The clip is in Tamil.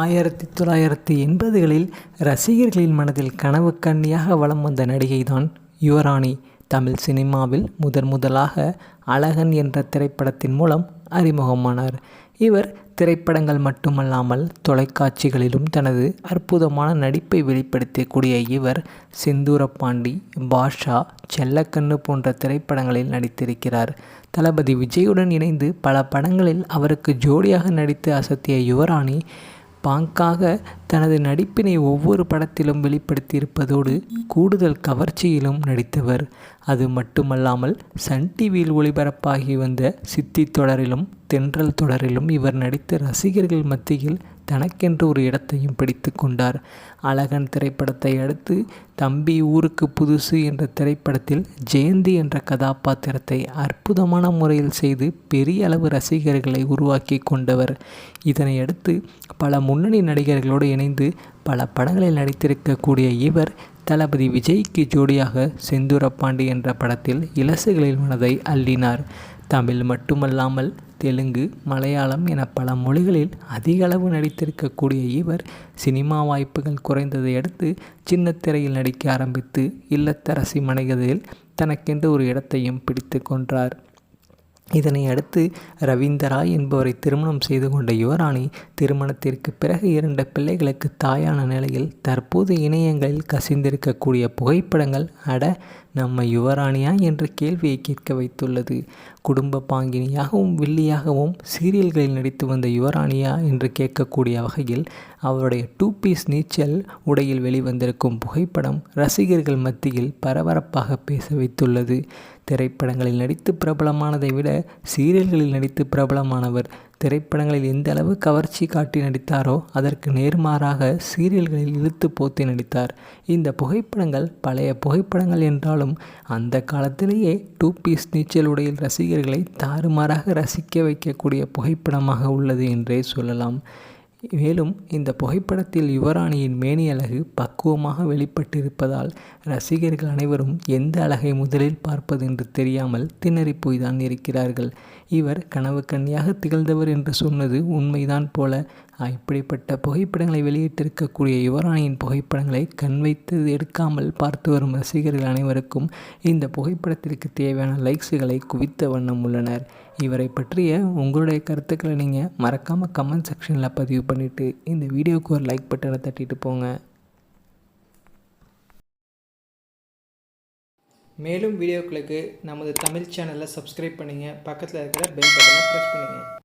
ஆயிரத்தி தொள்ளாயிரத்தி எண்பதுகளில் ரசிகர்களின் மனதில் கனவு கன்னியாக வலம் வந்த நடிகைதான் யுவராணி. தமிழ் சினிமாவில் முதன் முதலாக அழகன் என்ற திரைப்படத்தின் மூலம் அறிமுகமானார். இவர் திரைப்படங்கள் மட்டுமல்லாமல் தொலைக்காட்சிகளிலும் தனது அற்புதமான நடிப்பை வெளிப்படுத்தக்கூடிய இவர் செந்தூரப்பாண்டி பாஷா செல்லக்கண்ணு போன்ற திரைப்படங்களில் நடித்திருக்கிறார். தளபதி விஜயுடன் இணைந்து பல படங்களில் அவருக்கு ஜோடியாக நடித்து அசத்திய யுவராணி பாங்காக தனது நடிப்பினை ஒவ்வொரு படத்திலும் வெளிப்படுத்தியிருப்பதோடு கூடுதல் கவர்ச்சியிலும் நடித்தவர். அது மட்டுமல்லாமல் சன் டிவியில் ஒளிபரப்பாகி வந்த சித்தி தொடரிலும் தென்றல் தொடரிலும் இவர் நடித்த ரசிகர்கள் மத்தியில் தனக்கென்று ஒரு இடத்தையும் பிடித்து கொண்டார். அழகன் திரைப்படத்தை அடுத்து தம்பி ஊருக்கு புதுசு என்ற திரைப்படத்தில் ஜெயந்தி என்ற கதாபாத்திரத்தை அற்புதமான முறையில் செய்து பெரிய அளவு ரசிகர்களை உருவாக்கி கொண்டவர். இதனை அடுத்து பல முன்னணி நடிகர்களோடு இணைந்து பல படங்களில் நடித்திருக்கக்கூடிய இவர் தளபதி விஜய்க்கு ஜோடியாக செந்தூரப்பாண்டி என்ற படத்தில் இலசுகளில் மனதை அள்ளினார். தமிழ் மட்டுமல்லாமல் தெலுங்கு மலையாளம் என பல மொழிகளில் அதிக அளவு நடித்திருக்கக்கூடிய இவர் சினிமா வாய்ப்புகள் குறைந்ததை அடுத்து சின்னத்திரையில் நடிக்க ஆரம்பித்து இல்லத்தரசி மனைகதையில் தனக்கென்று ஒரு இடத்தையும் பிடித்து கொன்றார். இதனை அடுத்து ரவீந்தரா என்பவரை திருமணம் செய்து கொண்ட யுவராணி திருமணத்திற்கு பிறகு இரண்டு பிள்ளைகளுக்கு தாயான நிலையில் தற்போது இணையங்களில் கசிந்திருக்கக்கூடிய புகைப்படங்கள் அட நம்ம யுவராணியா என்ற கேள்வியை கேட்க வைத்துள்ளது. குடும்ப பாங்கினியாகவும் வில்லியாகவும் சீரியல்களில் நடித்து வந்த யுவராணியா என்று கேட்கக்கூடிய வகையில் அவருடைய டூ பீஸ் நீச்சல் உடையில் வெளிவந்திருக்கும் புகைப்படம் ரசிகர்கள் மத்தியில் பரபரப்பாக பேச வைத்துள்ளது. திரைப்படங்களில் நடித்து பிரபலமானதை விட சீரியல்களில் நடித்து பிரபலமானவர் திரைப்படங்களில் எந்த அளவு கவர்ச்சி காட்டி நடித்தாரோ அதற்கு நேர்மாறாக சீரியல்களில் இழுத்து போத்தி நடித்தார். இந்த புகைப்படங்கள் பழைய புகைப்படங்கள் என்றாலும் அந்த காலத்திலேயே டூ பீஸ் நீச்சல் உடையில் ரசிகர்களை தாறுமாறாக ரசிக்க வைக்கக்கூடிய புகைப்படமாக உள்ளது என்றே சொல்லலாம். மேலும் இந்த புகைப்படத்தில் யுவராணியின் மேனி அழகு பக்குவமாக வெளிப்பட்டிருப்பதால் ரசிகர்கள் அனைவரும் எந்த அழகை முதலில் பார்ப்பது என்று தெரியாமல் திணறி போய்தான் இருக்கிறார்கள். இவர் கனவு கன்னியாக திகழ்ந்தவர் என்று சொன்னது உண்மைதான் போல இப்படிப்பட்ட புகைப்படங்களை வெளியிட்டிருக்கக்கூடிய யுவராணியின் புகைப்படங்களை கண் வைத்து எடுக்காமல் பார்த்து வரும் ரசிகர்கள் அனைவருக்கும் இந்த புகைப்படத்திற்கு தேவையான லைக்ஸுகளை குவித்த வண்ணம் உள்ளனர். இவரை பற்றிய உங்களுடைய கருத்துக்களை நீங்கள் மறக்காமல் கமெண்ட் செக்ஷனில் பதிவு பண்ணிவிட்டு இந்த வீடியோவுக்கு ஒரு லைக் பட்டனை தட்டிட்டு போங்க. மேலும் வீடியோக்களுக்கு நமது தமிழ் சேனலை சப்ஸ்கிரைப் பண்ணுங்கள் பக்கத்தில் இருக்கிற பெல் பட்டனை ப்ரெஸ் பண்ணுங்கள்